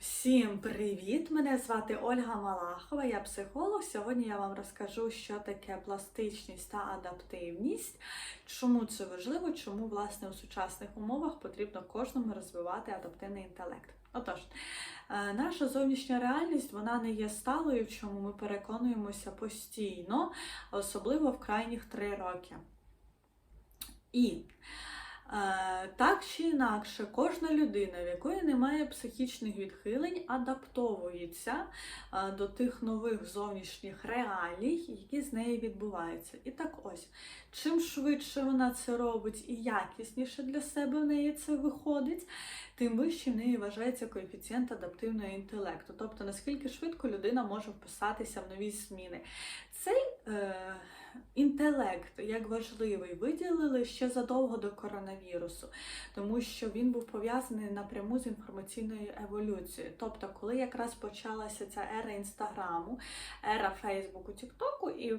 Всім привіт! Мене звати Ольга Малахова, я психолог. Сьогодні я вам розкажу, що таке пластичність та адаптивність, чому це важливо, чому власне у сучасних умовах потрібно кожному розвивати адаптивний інтелект. Отож, е, наша зовнішня реальність вона не є сталою, в чому ми переконуємося постійно, особливо в крайніх три роки. І Так чи інакше, кожна людина, в якої немає психічних відхилень, адаптовується е, до тих нових зовнішніх реалій, які з нею відбуваються. І так ось, чим швидше вона це робить і якісніше для себе в неї це виходить, тим вище в неї вважається коефіцієнт адаптивного інтелекту. Тобто, наскільки швидко людина може вписатися в нові зміни. Цей е, інтелект як важливий виділили ще задовго до коронавірусу, тому що він був пов'язаний напряму з інформаційною еволюцією. Тобто, коли якраз почалася ця ера інстаграму, ера Фейсбуку, Тіктоку, і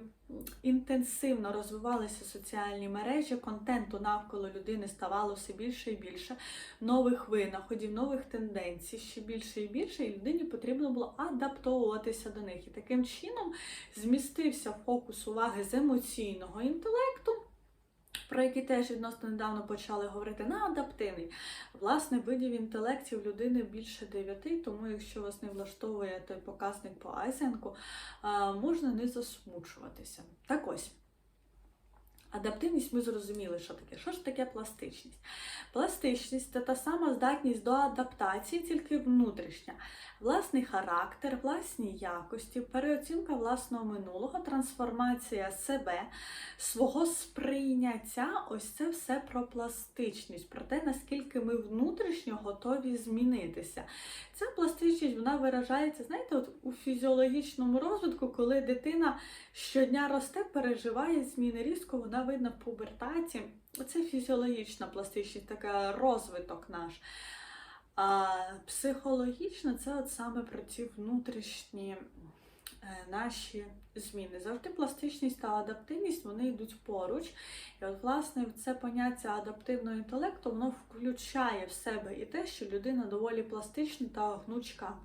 інтенсивно розвивалися соціальні мережі, контенту навколо людини ставало все більше і більше, нових винаходів, нових тенденцій ще більше і більше, і людині потрібно було адаптовуватися до них. І таким чином змістився фокус уваги з емоційного інтелекту. Про який теж відносно недавно почали говорити на адаптивний. Власне, видів інтелектів людини більше 9, тому якщо вас не влаштовує той показник по Айзенку, можна не засмучуватися. Так ось. Адаптивність ми зрозуміли, що таке. Що ж таке пластичність? Пластичність це та сама здатність до адаптації, тільки внутрішня. Власний характер, власні якості, переоцінка власного минулого, трансформація себе, свого сприйняття ось це все про пластичність, про те, наскільки ми внутрішньо готові змінитися. Ця пластичність вона виражається, знаєте, от у фізіологічному розвитку, коли дитина щодня росте, переживає зміни різко, вона видна в пубертаті. Це фізіологічна пластичність, така розвиток наш. А психологічно це от саме про ці внутрішні е, наші зміни. Завжди пластичність та адаптивність вони йдуть поруч. І от, власне, це поняття адаптивного інтелекту воно включає в себе і те, що людина доволі пластична та гнучка.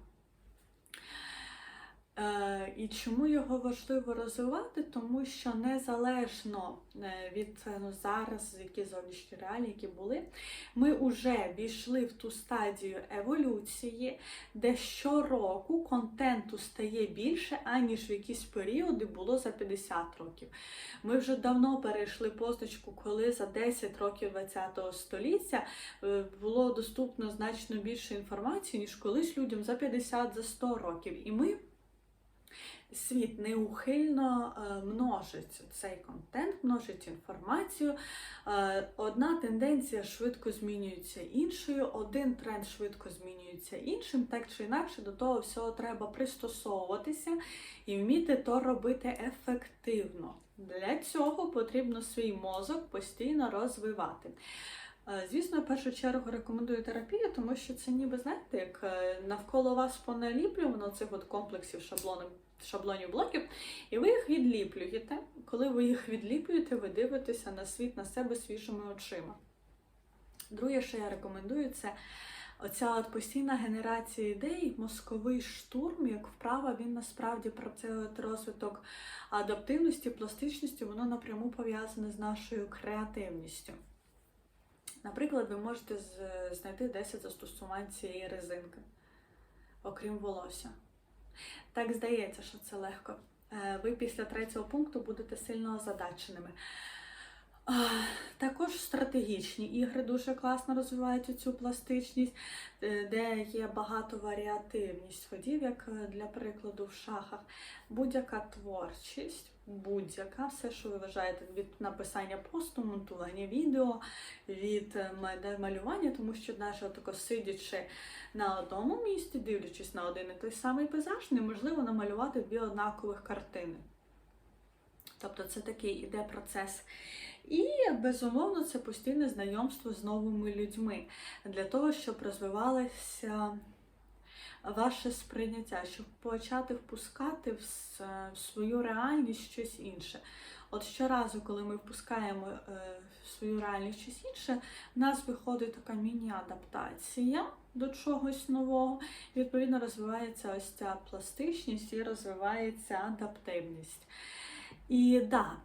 Е, І чому його важливо розвивати? Тому що незалежно е, від ну, зараз, які зовнішні реалії, які були, ми вже війшли в ту стадію еволюції, де щороку контенту стає більше, аніж в якісь періоди було за 50 років. Ми вже давно перейшли позначку, коли за 10 років ХХ століття е, було доступно значно більше інформації, ніж колись людям за 50 за 100 років. І ми світ неухильно е, множить цей контент, множить інформацію. Е, одна тенденція швидко змінюється іншою, один тренд швидко змінюється іншим, так чи інакше до того всього треба пристосовуватися і вміти то робити ефективно. Для цього потрібно свій мозок постійно розвивати. Е, звісно, в першу чергу рекомендую терапію, тому що це ніби, знаєте, як навколо вас поналіплювано цих от комплексів шаблонів шаблонів блоків, і ви їх відліплюєте. Коли ви їх відліплюєте, ви дивитеся на світ на себе свіжими очима. Друге, що я рекомендую, це оця от постійна генерація ідей, мозковий штурм, як вправа, він насправді про цей розвиток адаптивності, пластичності, воно напряму пов'язане з нашою креативністю. Наприклад, ви можете знайти 10 застосувань цієї резинки, окрім волосся. Так здається, що це легко. Е, ви після третього пункту будете сильно озадаченими. Також стратегічні ігри дуже класно розвивають цю пластичність, е, де є багато варіативність ходів, як е, для прикладу в шахах. Будь-яка творчість, будь-яка, все, що ви вважаєте від написання посту, монтування відео, від е, малювання, тому що навіть тако сидячи на одному місці, дивлячись на один і той самий пейзаж, неможливо намалювати дві однакових картини. Тобто це такий іде процес. І, безумовно, це постійне знайомство з новими людьми для того, щоб розвивалася ваше сприйняття, щоб почати впускати в, свою реальність щось інше. От щоразу, коли ми впускаємо е, в свою реальність щось інше, в нас виходить така міні-адаптація до чогось нового. І, відповідно, розвивається ось ця пластичність і розвивається адаптивність. І да,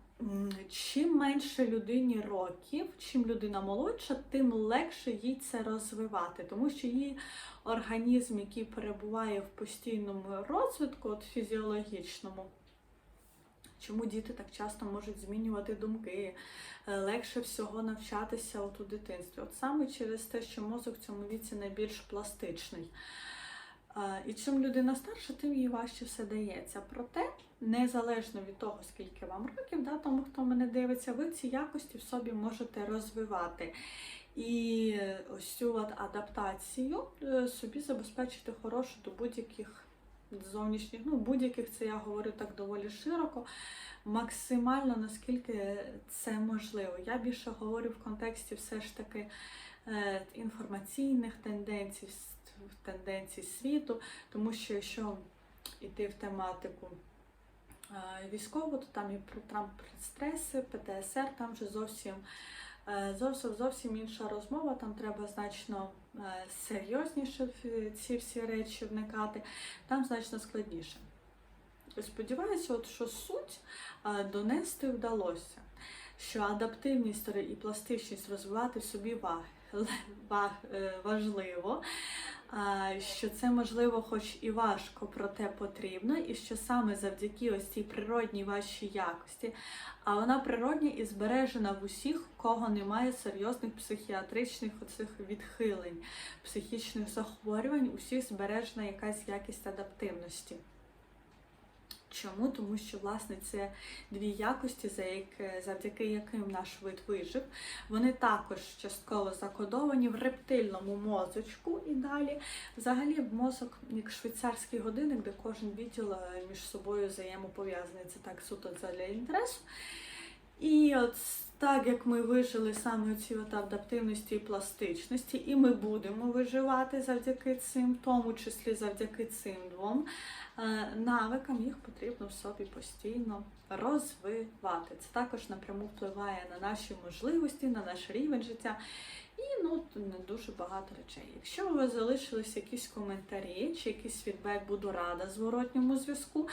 чим менше людині років, чим людина молодша, тим легше їй це розвивати, тому що її організм, який перебуває в постійному розвитку, от фізіологічному. Чому діти так часто можуть змінювати думки, е, легше всього навчатися от у дитинстві? От саме через те, що мозок в цьому віці найбільш пластичний. І чим людина старша, тим їй важче все дається. Проте, незалежно від того, скільки вам років, да, тому хто мене дивиться, ви ці якості в собі можете розвивати. І ось цю адаптацію е, собі забезпечити хорошу до будь-яких зовнішніх, ну будь-яких це я говорю так доволі широко, максимально наскільки це можливо. Я більше говорю в контексті все ж таки е, інформаційних тенденцій, тенденцій світу, тому що якщо йти в тематику е, військову, то там і про там про стреси, ПТСР, там вже зовсім. е, Зовсім зовсім інша розмова, там треба значно е, серйозніше ці всі речі вникати, там значно складніше. Сподіваюся, от що суть донести вдалося, що адаптивність і пластичність розвивати в собі ва- ва- важливо, що це можливо, хоч і важко, проте потрібно, і що саме завдяки ось цій природній вашій якості, а вона природня і збережена в усіх, кого немає серйозних психіатричних оцих відхилень, психічних захворювань, усіх збережена якась якість адаптивності. Чому? Тому що власне це дві якості, за як- завдяки яким наш вид вижив. Вони також частково закодовані в рептильному мозочку і далі. Взагалі мозок як швейцарський годинник, де кожен відділ е, між собою взаємопов'язаний. Це так суто для інтересу. І от так як ми вижили саме ці адаптивності і пластичності, і ми будемо виживати завдяки цим, в тому числі завдяки цим двом е, навикам, їх потрібно в собі постійно розвивати. Це також напряму впливає на наші можливості, на наш рівень життя. І ну не дуже багато речей. Якщо у вас залишились якісь коментарі чи якийсь фідбек, буду рада зворотньому зв'язку.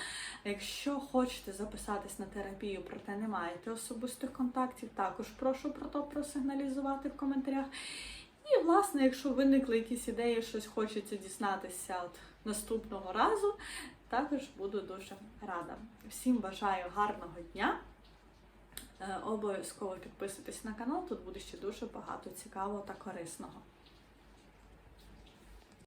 Якщо хочете записатись на терапію, проте не маєте особистих контактів, також прошу про то просигналізувати в коментарях. І, власне, якщо виникли якісь ідеї, щось хочеться дізнатися от наступного разу, також буду дуже рада. Всім бажаю гарного дня. Е, Обов'язково підписуйтесь на канал, тут буде ще дуже багато цікавого та корисного.